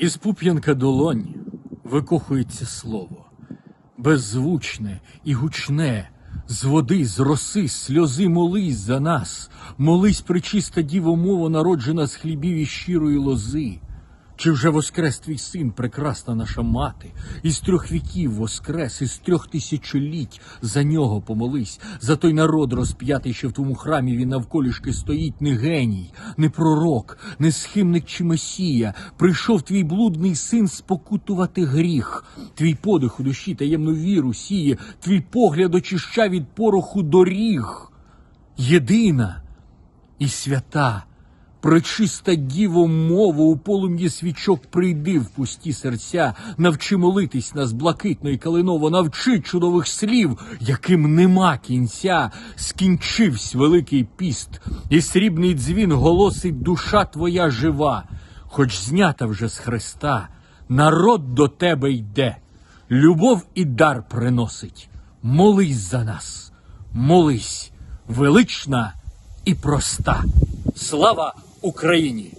Із пуп'янка долонь викохується слово, беззвучне і гучне, з води, з роси, сльози молись за нас, молись причиста діво мова, народжена з хлібів і щирої лози. Чи вже воскрес твій син, прекрасна наша мати, із трьох віків воскрес, із трьох тисячоліть за нього помолись, за той народ розп'ятий, що в твому храмі він навколішки стоїть, не геній, не пророк, не схимник чи месія. Прийшов твій блудний син спокутувати гріх, твій подих у душі таємну віру сіє, твій погляд очища від пороху доріг. Єдина і свята. Пречиста діво мову у полум'ї свічок прийди в пусті серця, навчи молитись нас блакитно і калиново, навчи чудових слів, яким нема кінця. Скінчивсь великий піст, і срібний дзвін голосить душа твоя жива, хоч знята вже з Христа, народ до тебе йде, любов і дар приносить. Молись за нас, молись, велична і проста. Слава Україні!